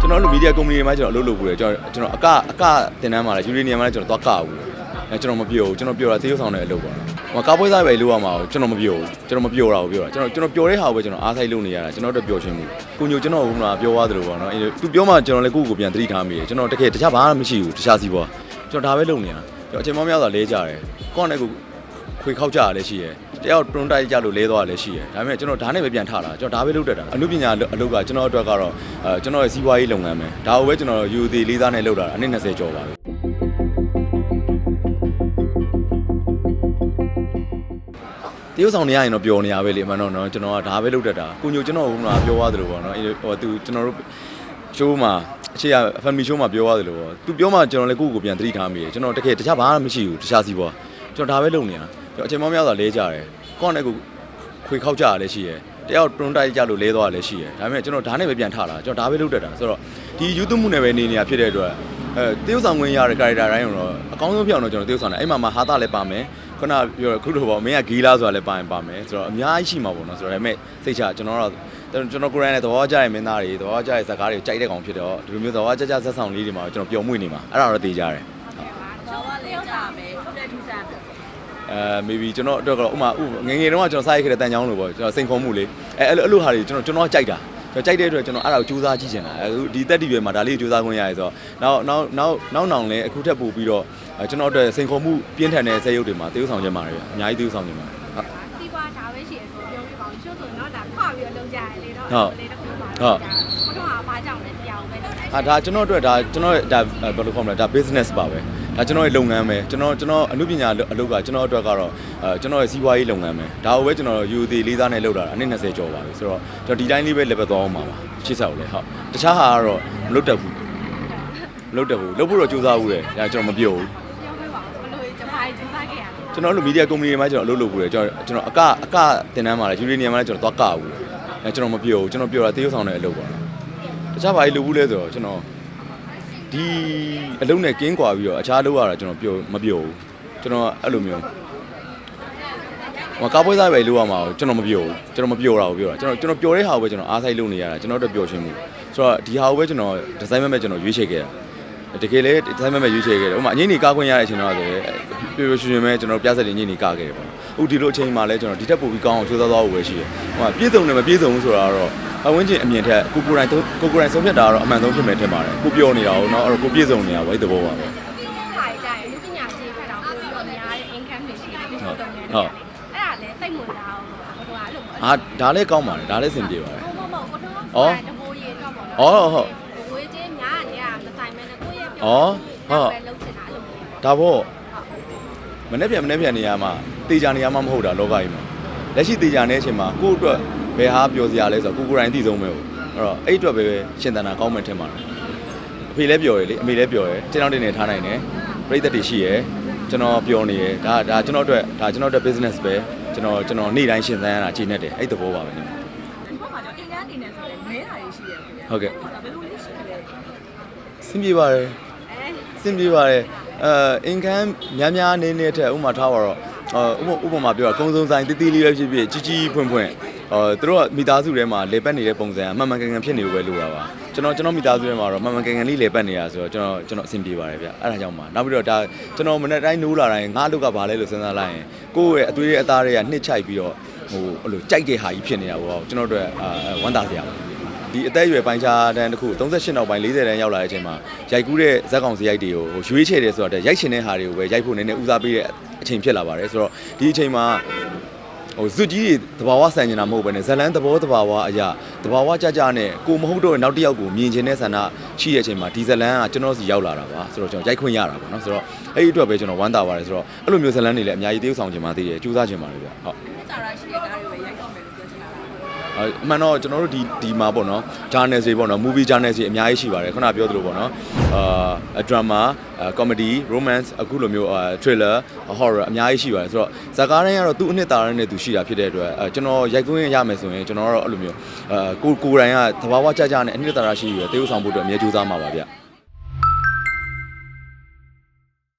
ကျွန်တော်အဲ့လိုမီဒီယာကုမ္ပဏီတွေမှာကျွန်တော်အလုပ်လုပ်ဘူးလေကျွန်တော်ကျွန်တော်အကအကတင်တန်းမှာလဲယူရီနီယမ်မှာလဲကျွန်တော်သွားကဘူးအဲကျွန်တော်မပြောဘူးကျွန်တော်ပြောတာသေရုပ်ဆောင်တဲ့အလုပ်ပါဟိုကားပွဲစားပဲလုပ်ရမှာကျွန်တော်မပြောဘူးကျွန်တော်မပြောတာကိုပြောတာကျွန်တော်ကျွန်တော်ပြောတဲ့ဟာကိုပဲကျွန်တော်အားဆိုင်လုပ်နေရတာကျွန်တော်တို့ပျော်ရွှင်မှုကိုညိုကျွန်တော်ကပြောသွားသလိုပေါ့နော်အဲသူပြောမှကျွန်တော်လည်းကိုယ့်ကိုပြန်သတိထားမိတယ်ကျွန်တော်တကယ်တခြားဘာမှမရှိဘူးတခြားစီးပွားကျွန်တော်ဒါပဲလုပ်နေတာကျွန်တော်အချိန်မောင်းများစွာလဲကြတယ်ကိုယ့်နဲ့ကိုခွေခောက်ကြရလည်းရှိတယ် တယောက်တွန်းတိုက်ကြလို့လဲသွားလည်းရှိတယ်ဒါပေမဲ့ကျွန်တော်ဒါနဲ့ပဲပြန်ထလာကျွန်တော်ဒါပဲလုပ်တတ်တာအမှုပညာအလုပ်ကကျွန်တော်အတွက်ကတော့အဲကျွန်တော်ရဲ့စီးပွားရေးလုပ်ငန်းပဲဒါကိုပဲကျွန်တော်ယူသေးလေးသားနဲ့လုပ်တာအနည်း20ကျော်ပါပြီတရုတ်ဆောင်နေရရင်တော့ပျော်နေရပဲလေအမှန်တော့နော်ကျွန်တော်ကဒါပဲလုပ်တတ်တာကိုညိုကျွန်တော်ကပြောသွားသလိုပေါ့နော်ဟိုသူကျွန်တော်တို့ show မှာအခြေရ family show မှာပြောသွားသလိုပေါ့သူပြောမှကျွန်တော်လည်းကိုယ့်ကိုပြန်သတိထားမိတယ်ကျွန်တော်တကယ်တခြားဘာမှမရှိဘူးတခြားစီးပွားကျွန်တော်ဒါပဲလုပ်နေတာကျွန်တော် အချိန်မောင်းများစွာလဲကြတယ်ကိုယ့်နဲ့ကိုခွေခောက်ကြရလည်းရှိတယ်တယောက်တွန်းတိုက်ကြလို့လဲသွားလည်းရှိတယ်ဒါပေမဲ့ကျွန်တော်ဒါနဲ့ပဲပြန်ထလာကျွန်တော်ဒါပဲလုပ်တတ်တာဆိုတော့ဒီယူသွမှုနဲ့ပဲနေနေရဖြစ်တဲ့အတွက်အဲတရုတ်ဆောင်ဝင်ရတဲ့ character တိုင်းတော့အကောင်းဆုံးဖြစ်အောင်တော့ကျွန်တော်တရုတ်ဆောင်တယ်အဲ့မှာမှာဟာတာလည်းပါမယ်ခုနပြောခုလိုပေါ့မင်းကဂီလာဆိုတာလည်းပါရင်ပါမယ်ဆိုတော့အများကြီးရှိမှာပေါ့နော်ဆိုတော့ဒါပေမဲ့စိတ်ချကျွန်တော်တော့ကျွန်တော်ကိုရိုင်းနဲ့သဘောကျတဲ့မင်းသားတွေသဘောကျတဲ့ဇာတ်ကားတွေကြိုက်တဲ့ကောင်ဖြစ်တော့ဒီလိုမျိုးသဘောကျကျဆက်ဆောင်လေးတွေမှာကျွန်တော်ပျော်မွေ့နေမှာအဲ့ဒါတော့သိကြတယ်ကျော်ကလေးကြမယ်ထုတ်တဲ့ထူးဆန်းတယ် အဲ maybe ကျွန်တော်အတွက်ကတော့ဥမာဥငယ်ငယ်တုန်းကကျွန်တော်စားရခဲ့တဲ့တန်ချောင်းလိုပေါ့ကျွန်တော်စိန်ခေါ်မှုလေးအဲအဲ့လိုအဲ့လိုဟာတွေကျွန်တော်ကျွန်တော်ကြိုက်တာကျွန်တော်ကြိုက်တဲ့အတွက်ကျွန်တော်အဲ့ဒါကိုစူးစမ်းကြည့်ချင်တာအခုဒီတက်တီပဲမှာဒါလေးကိုစူးစမ်းခွင့်ရရဲဆိုတော့နောက်နောက်နောက်နောက်နောင်လည်းအခုထပ်ပို့ပြီးတော့ကျွန်တော်အတွက်စိန်ခေါ်မှုပြင်းထန်တဲ့ဇာတ်ရုပ်တွေမှာတရုပ်ဆောင်ချင်ပါတယ်ဗျအများကြီးတရုပ်ဆောင်ချင်ပါတယ်ဟုတ်စီးပွား ဒါပဲရှိရဆိုပြောပြပါဦးရှုပ်ဆိုတော့ဒါခွာပြီးတော့လုံးကြရလေတော့ဟုတ်လေးတစ်ခုပါဟုတ်ဘုတော့ကဘာကြောင့်လဲတရားကိုပဲလုပ်လိုက်အာဒါကျွန်တော်အတွက်ဒါကျွန်တော်ရဲ့ဒါဘယ်လိုခေါ်မလဲဒါ business ပါပဲဒါကျွန်တော်ရဲ့လုပ်ငန်းပဲကျွန်တော်ကျွန်တော်အမှုပညာအလုပ်ကကျွန်တော်အတွက်ကတော့အဲကျွန်တော်ရဲ့စီးပွားရေးလုပ်ငန်းပဲဒါကိုပဲကျွန်တော်ယူသေးလေးသားနဲ့လုပ်တာအနည်း20ကျော်ပါပြီဆိုတော့ကျွန်တော်ဒီတိုင်းလေးပဲ level သွားအောင်ပါပါရှေ့ဆက်ကိုလည်းဟုတ်တခြားဟာကတော့မလုပ်တတ်ဘူးမလုပ်တတ်ဘူးလုပ်ဖို့တော့ကြိုးစားဘူးလေဒါကျွန်တော်မပြောဘူး ပြောပြပါဦးဘလို့ကျွန်မကြီး စူးစမ်းခဲ့ရလဲကျွန်တော်တို့မီဒီယာကုမ္ပဏီတွေမှာကျွန်တော်အလုပ်လုပ်ဘူးလေကျွန်တော်ကျွန်တော်အကအကတင်တန်းမှာလေယူရီနီယမ်မှာလည်းကျွန်တော်သွားကဘူးအဲကျွန်တော်မပြောဘူးကျွန်တော်ပြောတာတေးရုပ်ဆောင်တဲ့အလုပ်ပါတခြားဘာကြီးလုပ်ဘူးလဲဆိုတော့ကျွန်တော်ဒီအလုံးနဲ့ကင်းကွာပြီးတော့အခြားလုပ်ရတာကျွန်တော်ပြောမပြောဘူးကျွန်တော်အဲ့လိုမျိုးဟိုကားပွဲစားပဲလုပ်ရမှာကိုကျွန်တော်မပြောဘူးကျွန်တော်မပြောတာကိုပြောတာကျွန်တော်ကျွန်တော်ပြောတဲ့ဟာကိုပဲကျွန်တော်အားဆိုင်လုပ်နေရတာကျွန်တော်တို့ပျော်ရွှင်မှုဆိုတော့ဒီဟာကိုပဲကျွန်တော်ဒီဇိုင်းမဲ့မဲ့ကျွန်တော်ရွေးချယ်ခဲ့တာ တကယ်လေဒီဇိုင်းမဲ့မဲ့ရွေးချယ်ခဲ့တယ်ဥပမာအငိမ့်နေကားခွင့်ရတဲ့အချိန်တော့ဆိုရင်ပျော်ပျော်ရွှင်ရွှင်ပဲကျွန်တော်ပြဿနာအငိမ့်နေကားခဲ့တယ်ပေါ့အခုဒီလိုအချိန်မှလည်းကျွန်တော်ဒီထက်ပိုပြီးကောင်းအောင်ကြိုးစားသွားဖို့ပဲရှိတယ်ဟိုမှာပြည့်စုံတယ်မပြည့်စုံဘူးဆိုတာကတော့အဝင်းကျင်အမြင်ထက်ကိုကိုယ်တိုင်ကိုကိုယ်တိုင်ဆုံးဖြတ်တာကတော့အမှန်ဆုံးဖြစ်မယ်ထင်ပါတယ်ကိုပြောနေတာဟုတ်နော်အဲ့တော့ကိုပြည့်စုံနေတာပေါ့အဲ့ဒီသဘောပါပဲခါရကြရင်လူပညာရှင်ဖက်တော့ပို့ပြီးတော့များတဲ့ income တွေရှိတယ်ဒီလိုတော့နေတယ်ဟုတ်အဲ့ဒါလည်းစိတ်ဝင်စားအောင်ဘုတော့အဲ့လိုပေါ့အာဒါလည်းကောင်းပါတယ်ဒါလည်းစင်ပြေပါတယ်ဘုံဘုံဘုံကိုတော့ဩတဘိုးရေတော့ပေါ့ဩဟုတ်ဝေးချ ဩပြောဟုတ်ပဲလုပ်ချင်တာအဲ့လိုမျိုးဒါပေါ့မနေ့ပြန်မနေ့ပြန်နေရမှာတေချာနေရမှာမဟုတ်တာလောကကြီးမှာလက်ရှိတေချာနေတဲ့အချိန်မှာကိုယ့်အတွက်ဘယ်ဟာပြောစရာလဲဆိုတော့ကိုကိုယ်တိုင်သိဆုံးပဲဟုတ်အဲ့တော့အဲ့အတွက်ပဲရှင်းတန်တာကောင်းမှထင်ပါတယ်အဖေလည်းပြောရလေအမေလည်းပြောရတင်းတောင်းတင်းနေထားနိုင်တယ်ပြိသက်တွေရှိရကျွန်တော်ပြောနေရဒါဒါကျွန်တော်အတွက်ဒါကျွန်တော်အတွက် business ပဲကျွန်တော်ကျွန်တော်နေ့တိုင်းရှင်းသန်းရတာချိန်နေတယ်အဲ့သဘောပါပဲဒီဘက်မှာကျတော့အင်္ဂါအနေနဲ့ဆိုလည်းမဲတာတွေရှိရတယ်ခင်ဗျာဟုတ်ကဲ့ဒါဘယ်လိုလေးရှိလဲစင်ပြေပါတယ်အဲစ င်ပြေပါတယ်အဲအင်ကန်များများနေနေတဲ့အဥမာထားပါတော့ဥပဥပမာပြောတာကုံစုံဆိုင်တီးတီးလေးပဲဖြစ်ဖြစ်ကြီးကြီးဖွင့်ဖွင့်အော်သူတို့ကမိသားစုထဲမှာလေပတ်နေတဲ့ပုံစံအမှန်မှန်ကန်ကန်ဖြစ်နေလို့ပဲလိုတာပါကျွန်တော်ကျွန်တော်မိသားစုထဲမှာတော့မှန်မှန်ကန်ကန်လေးလေပတ်နေတာဆိုတော့ကျွန်တော်ကျွန်တော်အဆင်ပြေပါတယ်ဗျအဲ့ဒါကြောင့်ပါနောက်ပြီးတော့ဒါကျွန်တော်မနေ့တိုင်းနိုးလာတိုင်းငါအလုပ်ကဘာလဲလို့စဉ်းစားလိုက်ရင်ကိုယ့်ရဲ့အသွေးရဲ့အသားတွေကနှစ်ချိုက်ပြီးတော့ဟိုအဲ့လိုကြိုက်တဲ့ဟာကြီးဖြစ်နေတာပေါ့ကျွန်တော်တို့အာဝမ်းသာစရာပါ ဒီအသက်အရွယ်ပိုင်းခြားတန်းတစ်ခု38နောက်ပိုင်း40တန်းရောက်လာတဲ့အချိန်မှာရိုက်ကူးတဲ့ဇက်ကောင်စရိုက်တွေကိုဟိုရွေးချယ်တယ်ဆိုတော့ရိုက်ရှင်တဲ့ဟာတွေကိုပဲရိုက်ဖို့နည်းနည်းဦးစားပေးတဲ့အချိန်ဖြစ်လာပါတယ်ဆိုတော့ဒီအချိန်မှာဟိုဇွတ်ကြီးတွေတဘာဝဆန်နေတာမဟုတ်ဘဲနဲ့ဇလန်းသဘောတဘာဝအရာတဘာဝကြကြနဲ့ကိုမဟုတ်တော့နောက်တစ်ယောက်ကိုမြင်ချင်တဲ့ဆန္ဒရှိတဲ့အချိန်မှာဒီဇလန်းကကျွန်တော်စီရောက်လာတာပါဆိုတော့ကျွန်တော်ရိုက်ခွင့်ရတာပေါ့နော်ဆိုတော့အဲ့ဒီအတွက်ပဲကျွန်တော်ဝမ်းသာပါတယ်ဆိုတော့အဲ့လိုမျိုးဇလန်းတွေလည်းအများကြီးတည်ဆောင်ချင်ပါသေးတယ်ကြိုးစားချင်ပါတယ်ဗျဟုတ် အဲအမှန်တော့ကျွန်တော်တို့ဒီဒီမှာပေါ့နော် journal တွေပေါ့နော် movie journal တွေအများကြီးရှိပါတယ်ခုနပြောသလိုပေါ့နော်အာ drama comedy romance အခုလိုမျိုး thriller horror အများကြီးရှိပါတယ်ဆိုတော့ဇာတ်ကားတိုင်းကတော့သူ့အနှစ်သာရနဲ့သူရှိတာဖြစ်တဲ့အတွက်အဲကျွန်တော်ရိုက်ကွင်းရမယ်ဆိုရင်ကျွန်တော်ကတော့အဲ့လိုမျိုးအဲကိုကိုယ်တိုင်ကသဘာဝကြကြနဲ့အနှစ်သာရရှိပြီးတော့တေးဥဆောင်ဖို့အတွက်အမြဲကြိုးစားမှာပါဗျ